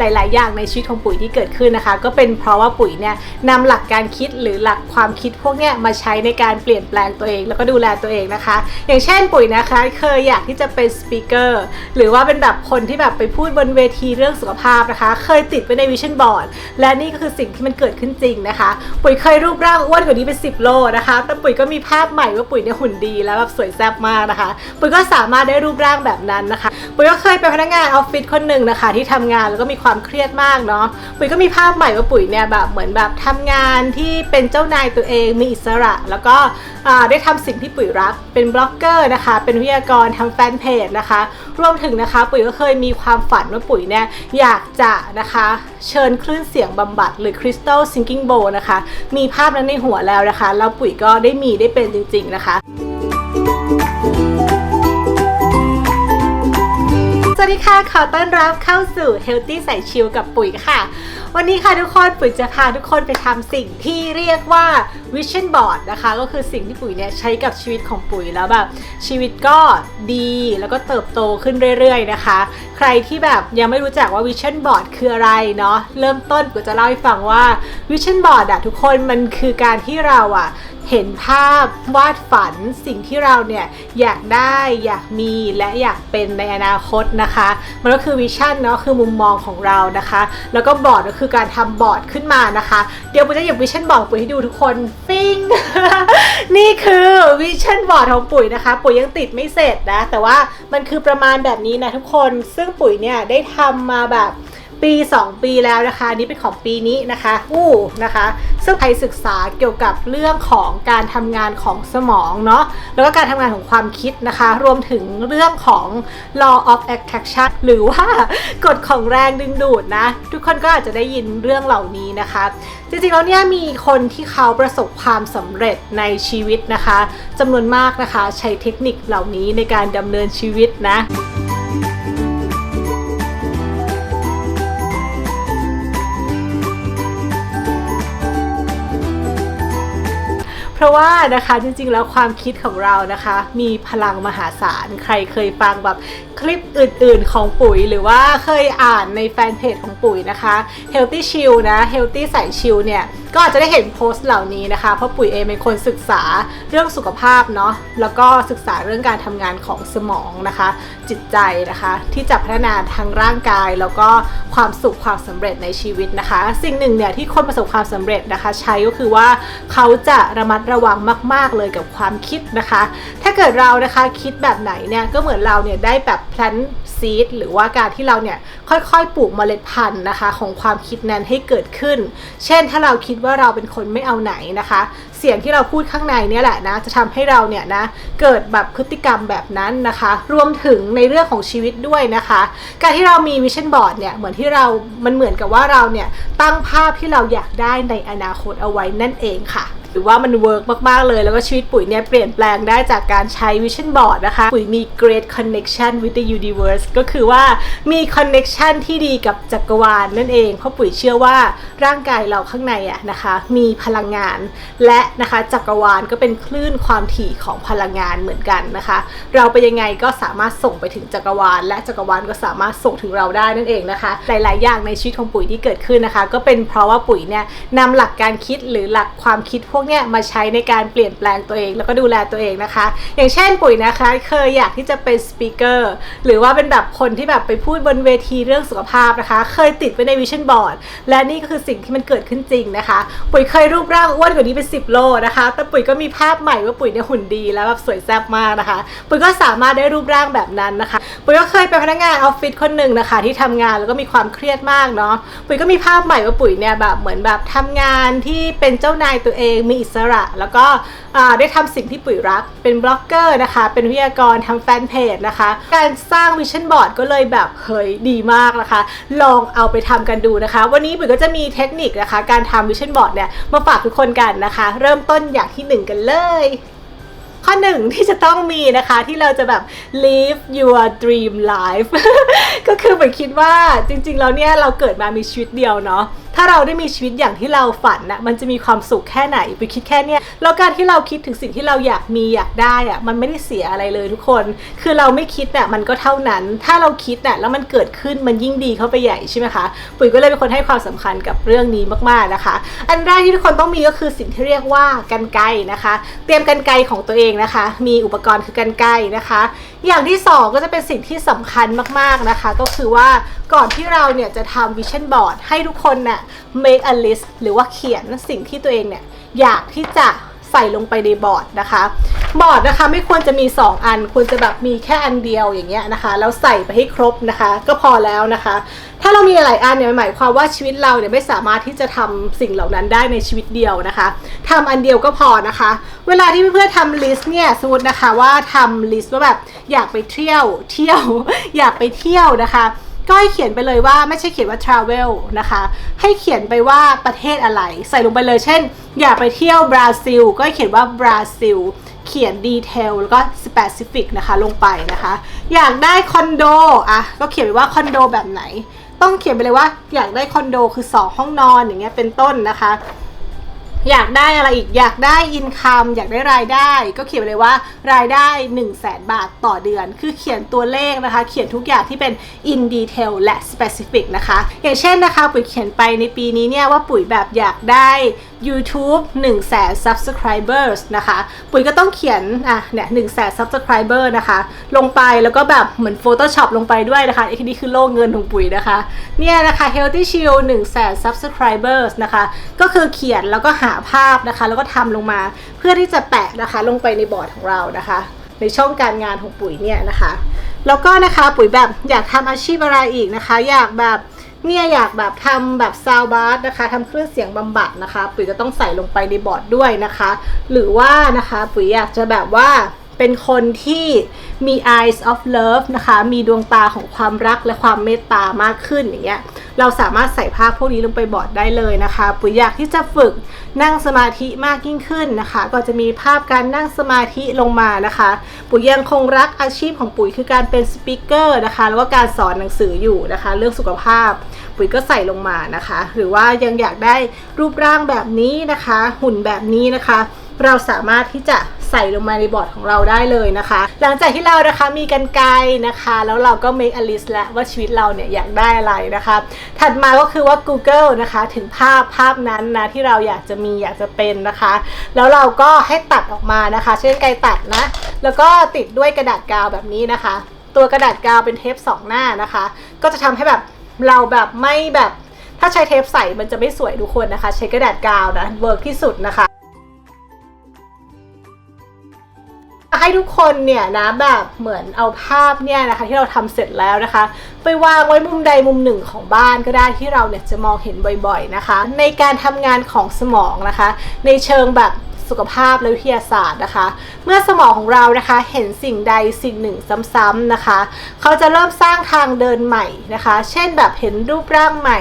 หลาย ๆ อย่างในชีวิตของปุ๋ยที่เกิดขึ้นนะคะ ก็เป็นเพราะว่าปุ๋ยเนี่ยนำหลักการคิดหรือหลักความคิดพวกเนี้ยมาใช้ในการเปลี่ยนแปลงตัวเอง แล้วก็ดูแลตัวเองนะคะ อย่างเช่นปุ๋ยนะคะ เคยอยากที่จะเป็นสปีกเกอร์หรือว่าเป็นแบบคนที่แบบไปพูดบนเวทีเรื่องสุขภาพนะคะ เคยติดไว้ในวิชั่นบอร์ดและนี่ก็คือสิ่งที่มันเกิดขึ้นจริงนะคะ ปุ๋ยเคยรูปร่างอ้วนกว่านี้เป็น10 โลนะคะแต่ปุ๋ยก็มีภาพใหม่ว่าปุ๋ยเนี่ยหุ่นดีแล้วแบบสวยแซ่บมากนะคะ ปุ๋ยก็สามารถได้รูปร่างแบบนั้นนะคะ ปุ๋ยก็เคยเป็นพนักงานออฟฟิศคนหนึ่งนะคะ ที่ทำงานแล้วก็มีความเครียดมากเนาะปุ๋ยก็มีภาพใหม่ว่าปุ๋ยเนี่ยแบบเหมือนแบบทำงานที่เป็นเจ้านายตัวเองมีอิสระ แล้วก็ได้ทำสิ่งที่ปุ๋ยรัก เป็นบล็อกเกอร์นะคะ เป็นวิทยากรทำแฟนเพจนะคะ รวมถึงนะคะ ปุ๋ยก็เคยมีความฝันว่าปุ๋ยเนี่ยอยากจะนะคะเชิญคลื่นเสียงบำบัดหรือ Crystal Sinking Bowl นะคะ มีภาพนั้นในหัวแล้วนะคะ แล้วปุ๋ยก็ได้มีได้เป็นจริง ๆ นะคะ วัสดีค่ะ ขอต้อนรับเข้าสู่ Healthy ใส่ชิลกับปุ๋ยค่ะ วันนี้ค่ะทุกคนปุ๋ยจะพาทุกคนไปทำสิ่งที่เรียกว่า Vision Board นะคะ ก็คือสิ่งที่ปุ๋ยเนี่ยใช้กับชีวิตของปุ๋ยแล้วแบบ ชีวิตก็ดีแล้วก็เติบโตขึ้นเรื่อยๆนะคะ ใครที่แบบยังไม่รู้จักว่า Vision Board คืออะไรเนาะเริ่มต้นปุ๋ยจะเล่าให้ฟังว่า Vision Board อะทุกคนมันคือการที่เราอะ เห็นภาพวาดฝันสิ่งที่เราเนี่ยอยากได้อยากมีและอยากเป็นในอนาคตนะคะ มันก็คือวิชั่นเนาะคือมุมมองของเรานะคะ แล้วก็บอร์ดก็คือการทำบอร์ดขึ้นมานะคะ เดี๋ยวปุ๋ยจะหยิบวิชั่นบอร์ดปุ๋ยให้ดูทุกคนฟิงนี่คือวิชั่นบอร์ดของปุ๋ยนะคะ ปุ๋ยยังติดไม่เสร็จนะ แต่ว่ามันคือประมาณแบบนี้นะทุกคนซึ่งปุ๋ยเนี่ยได้ทำมาแบบ ปี 2 ปีแล้วนะคะอันนี่เป็นของปีนี้นะคะอู้นะคะซึ่งใครศึกษาเกี่ยวกับเรื่องของการทำงานของสมองเนาะแล้วก็การทำงานของความคิดนะคะ รวมถึงเรื่องของ law of attraction หรือว่ากฎของแรงดึงดูดนะ ทุกคนก็อาจจะได้ยินเรื่องเหล่านี้นะคะ จริงๆแล้วเนี่ยมีคนที่เขาประสบความสำเร็จในชีวิตนะคะจำนวนมากนะคะใช้เทคนิคเหล่านี้ในการดำเนินชีวิตนะ เพราะว่านะคะจริงๆแล้วความคิดของเรานะคะ มีพลังมหาศาลใครเคยฟังแบบ คลิปอื่นๆของปุ๋ยหรือว่าเคยอ่านในแฟนเพจของปุ๋ยนะคะ Healthy Chill นะ Healthy ใส่ชิลเนี่ยก็อาจจะได้เห็นโพสต์เหล่านี้นะคะ เพราะปุ๋ยเองเป็นคนศึกษาเรื่องสุขภาพเนาะแล้วก็ศึกษาเรื่องการทำงานของสมองนะคะ จิตใจนะคะ ที่จะพัฒนาทางร่างกายแล้วก็ความสุขความสำเร็จในชีวิตนะคะ สิ่งหนึ่งเนี่ยที่คนประสบความสำเร็จนะคะ ใช้ก็คือว่าเขาจะระมัดระวังมาก ๆ เลยกับความคิดนะคะ ถ้าเกิดเรานะคะคิดแบบไหนเนี่ยก็เหมือนเราเนี่ยได้แบบแพลนซีดหรือว่าการที่เราเนี่ยค่อยๆ ปลูกเมล็ดพันธุ์นะคะ ของความคิดนั้นให้เกิดขึ้น เช่นถ้าเราคิดว่าเราเป็นคนไม่เอาไหนนะคะ เสียงที่เราพูดข้างในเนี่ยแหละนะจะทำให้เราเนี่ยนะเกิดแบบพฤติกรรมแบบนั้นนะคะ รวมถึงในเรื่องของชีวิตด้วยนะคะ การที่เรามีวิชั่นบอร์ดเนี่ยเหมือนที่เรา มันเหมือนกับว่าเราเนี่ยตั้งภาพที่เราอยากได้ในอนาคตเอาไว้นั่นเองค่ะหรือว่ามันเวิร์กมาก ๆ เลย แล้วก็ชีวิตปุ๋ยเนี่ยเปลี่ยนแปลงได้จากการใช้ Vision Board นะคะ ปุ๋ยมี great connection with the universe ก็คือว่ามี connection ที่ดีกับจักรวาลนั่นเอง เพราะปุ๋ยเชื่อว่าร่างกายเราข้างในอะนะคะ มีพลังงาน และนะคะจักรวาลก็เป็นคลื่นความถี่ของพลังงานเหมือนกันนะคะ เราไปยังไงก็สามารถส่งไปถึงจักรวาล และจักรวาลก็สามารถส่งถึงเราได้นั่นเองนะคะ หลาย ๆ อย่างในชีวิตของปุ๋ยที่เกิดขึ้นนะคะ ก็เป็นเพราะว่าปุ๋ยเนี่ยนำหลักการคิดหรือหลักความคิดพวกเนี้ยมาใช้ในการเปลี่ยนแปลงตัวเอง แล้วก็ดูแลตัวเองนะคะ อย่างเช่นปุ๋ยนะคะ เคยอยากที่จะเป็นสปีกเกอร์หรือว่าเป็นแบบคนที่แบบไปพูดบนเวทีเรื่องสุขภาพนะคะ เคยติดไว้ในวิชั่นบอร์ดและนี่ก็คือสิ่งที่มันเกิดขึ้นจริงนะคะ ปุ๋ยเคยรูปร่างอ้วนกว่านี้เป็น10โลนะคะแต่ปุ๋ยก็มีภาพใหม่ว่าปุ๋ยเนี่ยหุ่นดีแล้วแบบสวยแซ่บมากนะคะ ปุ๋ยก็สามารถได้รูปร่างแบบนั้นนะคะ ปุ๋ยก็เคยเป็นพนักงานออฟฟิศคนหนึ่งนะคะ ที่ทำงานแล้วก็มีความเครียดมากเนาะปุ๋ยก็มีภาพใหม่ว่าปุ๋ยเนี่ยแบบเหมือนแบบทำงานที่เป็นเจ้านายตัวเองมีอิสระ แล้วก็ได้ทำสิ่งที่ปุ๋ยรัก เป็นบล็อกเกอร์นะคะ เป็นวิทยากรทำแฟนเพจนะคะ การสร้างวิชั่นบอร์ดก็เลยแบบเฮ้ยดีมากนะคะ ลองเอาไปทำกันดูนะคะ วันนี้ปุ๋ยก็จะมีเทคนิคนะคะ การทำวิชั่นบอร์ดเนี่ยมาฝากทุกคนกันนะคะเริ่มต้นอย่างที่หนึ่งกันเลย ข้อหนึ่งที่จะต้องมีนะคะที่เราจะแบบ live your dream life ก็คือเหมือนคิดว่าจริงๆแล้วเนี่ยเราเกิดมามีชีวิตเดียวเนาะ ถ้าเราได้มีชีวิตอย่างที่เราฝันนะมันจะมีความสุขแค่ไหนไปคิดแค่เนี้ยแล้วการที่เราคิดถึงสิ่งที่เราอยากมีอยากได้อะมันไม่ได้เสียอะไรเลยทุกคน คือเราไม่คิดน่ะมันก็เท่านั้น ถ้าเราคิดน่ะแล้วมันเกิดขึ้นมันยิ่งดีเข้าไปใหญ่ใช่ไหมคะปุ๋ยก็เลยเป็นคนให้ความสำคัญกับเรื่องนี้มากๆนะคะ อันแรกที่ทุกคนต้องมีก็คือสิ่งที่เรียกว่ากันไกนะคะ เตรียมกันไกของตัวเองนะคะ มีอุปกรณ์คือกันไกนะคะ อย่างที่สองก็จะเป็นสิ่งที่สำคัญมากๆนะคะ ก็คือว่าก่อนที่เราเนี่ยจะทำวิชั่นบอร์ดให้ทุกคนเนี่ย make a list หรือว่าเขียนสิ่งที่ตัวเองเนี่ยอยากที่จะ ใส่ลงไปในบอร์ดนะคะ บอร์ดนะคะไม่ควรจะมี 2 อัน ควรจะแบบมีแค่อันเดียวอย่างเงี้ยนะคะ แล้วใส่ไปให้ครบนะคะ ก็พอแล้วนะคะ ถ้าเรามีหลายอันเนี่ยหมายความว่าชีวิตเราเนี่ยไม่สามารถที่จะทำสิ่งเหล่านั้นได้ในชีวิตเดียวนะคะทำอันเดียวก็พอนะคะ เวลาที่เพื่อนๆทำลิสต์เนี่ยสมมตินะคะว่าทำลิสต์ว่าแบบอยากไปเที่ยวเที่ยว อยากไปเที่ยวนะคะ ก็ให้เขียนไปเลยว่าไม่ใช่เขียนว่า travel นะคะ ให้เขียนไปว่าประเทศอะไร ใส่ลงไปเลยเช่น อยากไปเที่ยวบราซิลก็ให้เขียนว่าบราซิลเขียนดีเทลแล้วก็ specific นะคะลงไปนะคะ อยากได้คอนโดอะก็เขียนไปว่าคอนโดแบบไหน ต้องเขียนไปเลยว่าอยากได้คอนโดคือ 2 ห้องนอนอย่างเงี้ยเป็นต้นนะคะ อยากได้อะไรอีกอยากได้อินคัมอยากได้รายได้ ก็เขียนไปเลยว่ารายได้1 0 0 0 0แบาทต่อเดือน คือเขียนตัวเลขนะคะ เขียนทุกอย่างที่เป็น in detail และ specific นะคะ อย่างเช่นนะคะปุ๋ยเขียนไปในปีนี้เนี่ยว่าปุ๋ยแบบอยากได้ YouTube 1 0 0 0 0แสน subscribers นะคะ ปุ๋ยก็ต้องเขียนอะเนี่ย1 0 0 0 0แสน subscriber นะคะ ลงไปแล้วก็แบบเหมือน Photoshop ลงไปด้วยนะคะไอ้นี่คือโลกเงินของปุ๋ยนะคะ เนี่ยนะคะ Healthy Shield 1 0 0 0 0แสน subscribers นะคะ ก็คือเขียนแล้วก็หาภาพนะคะ แล้วก็ทำลงมาเพื่อที่จะแปะนะคะลงไปในบอร์ดของเรานะคะ ในช่องการงานของปุ๋ยเนี่ยนะคะ แล้วก็นะคะปุ๋ยแบบอยากทำอาชีพอะไรอีกนะคะ อยากแบบเนี่ยอยากแบบทำแบบซาวบาร์นะคะทำเครื่องเสียงบำบัดนะคะ ปุ๋ยก็ต้องใส่ลงไปในบอร์ดด้วยนะคะ หรือว่านะคะปุ๋ยอยากจะแบบว่าเป็นคนที่มี eyes of love นะคะ มีดวงตาของความรักและความเมตตามากขึ้นอย่างเงี้ย เราสามารถใส่ภาพพวกนี้ลงไปบอร์ดได้เลยนะคะ ปุ๋ยอยากที่จะฝึกนั่งสมาธิมากยิ่งขึ้นนะคะ ก็จะมีภาพการนั่งสมาธิลงมานะคะ ปุ๋ยยังคงรักอาชีพของปุ๋ยคือการเป็นสปิเกอร์นะคะแล้วก็การสอนหนังสืออยู่นะคะ เรื่องสุขภาพ ปุ๋ยก็ใส่ลงมานะคะ หรือว่ายังอยากได้รูปร่างแบบนี้นะคะ หุ่นแบบนี้นะคะ เราสามารถที่จะ ใส่ลงมาในบอร์ดของเราได้เลยนะคะ หลังจากที่เรานะคะมีกันไกลนะคะ แล้วเราก็ make a list แล้วว่าชีวิตเราเนี่ยอยากได้อะไรนะคะ ถัดมาก็คือว่า Google นะคะถึงภาพภาพนั้นนะที่เราอยากจะมีอยากจะเป็นนะคะ แล้วเราก็ให้ตัดออกมานะคะ เช่นไกลตัดนะ แล้วก็ติดด้วยกระดาษกาวแบบนี้นะคะ ตัวกระดาษกาวเป็นเทปสองหน้านะคะ ก็จะทำให้แบบเราแบบไม่แบบถ้าใช้เทปใสมันจะไม่สวยทุกคนนะคะ ใช้กระดาษกาวนะเวิร์กที่สุดนะคะ ให้ทุกคนเนี่ยนะแบบเหมือนเอาภาพเนี่ยนะคะที่เราทำเสร็จแล้วนะคะ ไปวางไว้มุมใดมุมหนึ่งของบ้านก็ได้ที่เราเนี่ยจะมองเห็นบ่อยๆนะคะ ในการทำงานของสมองนะคะ ในเชิงแบบ สุขภาพและวิทยาศาสตร์นะคะ เมื่อสมองของเรานะคะเห็นสิ่งใดสิ่งหนึ่งซ้ำๆนะคะ เขาจะเริ่มสร้างทางเดินใหม่นะคะ เช่นแบบเห็นรูปร่างใหม่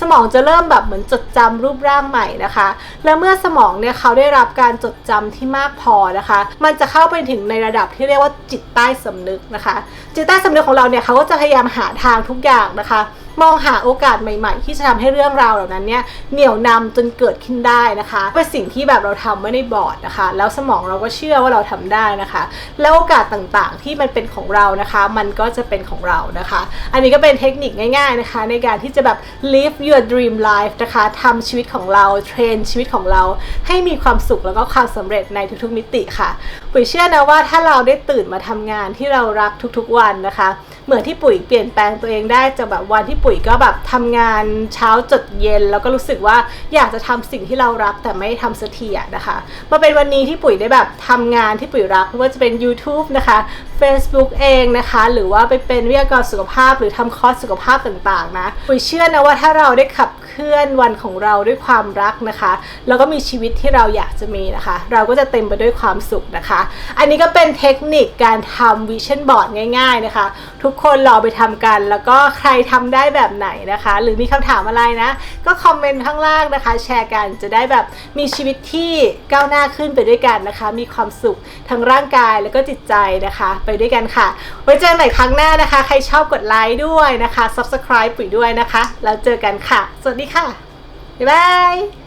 สมองจะเริ่มแบบเหมือนจดจำรูปร่างใหม่นะคะ และเมื่อสมองเนี่ยเขาได้รับการจดจำที่มากพอนะคะ มันจะเข้าไปถึงในระดับที่เรียกว่าจิตใต้สำนึกนะคะ จิตใต้สำนึกของเราเนี่ยเขาก็จะพยายามหาทางทุกอย่างนะคะ มองหาโอกาสใหม่ ๆ ที่จะทำให้เรื่องราวเหล่านั้นเนี่ยเหนี่ยวนำจนเกิดขึ้นได้นะคะเป็นสิ่งที่แบบเราทำไว้ในบอดนะคะ แล้วสมองเราก็เชื่อว่าเราทำได้นะคะ แล้วโอกาสต่างๆที่มันเป็นของเรานะคะ มันก็จะเป็นของเรานะคะ อันนี้ก็เป็นเทคนิคง่าย ๆนะคะ ในการที่จะแบบ live your dream life นะคะทำชีวิตของเราเทรนชีวิตของเรา ให้มีความสุขแล้วก็ความสำเร็จในทุกๆมิติค่ะ ปุ๋ยเชื่อนะว่าถ้าเราได้ตื่นมาทำงานที่เรารักทุกๆวันนะคะ เหมือนที่ปุ๋ยเปลี่ยนแปลงตัวเองได้จากแบบวันที่ปุ๋ยก็แบบทำงานเช้าจดเย็น แล้วก็รู้สึกว่าอยากจะทำสิ่งที่เรารักแต่ไม่ทำสักทีอะนะคะ มาเป็นวันนี้ที่ปุ๋ยได้แบบทำงานที่ปุ๋ยรักไม่ว่าจะเป็น YouTube นะคะ Facebook เองนะคะ หรือว่าไปเป็นวิทยากรสุขภาพหรือทำคอร์สสุขภาพต่างๆนะปุ๋ยเชื่อนะว่าถ้าเราได้ขับเคลื่อนวันของเราด้วยความรักนะคะ แล้วก็มีชีวิตที่เราอยากจะมีนะคะ เราก็จะเต็มไปด้วยความสุขนะคะ อันนี้ก็เป็นเทคนิคการทำวิชั่นบอร์ดง่าย ๆนะคะทุกคนลองไปทำกัน แล้วก็ใครทำได้แบบไหนนะคะ หรือมีคำถามอะไรนะ ก็คอมเมนต์ข้างล่างนะคะ แชร์กันจะได้แบบมีชีวิตที่ก้าวหน้าขึ้นไปด้วยกันนะคะ มีความสุขทั้งร่างกายแล้วก็จิตใจนะคะ ไปด้วยกันค่ะ ไว้เจอกันใหม่ครั้งหน้านะคะ ใครชอบกดไลค์ด้วยนะคะ subscribe ปุ๋ยด้วยนะคะ แล้วเจอกันค่ะ สวัสดีค่ะบ๊ายบาย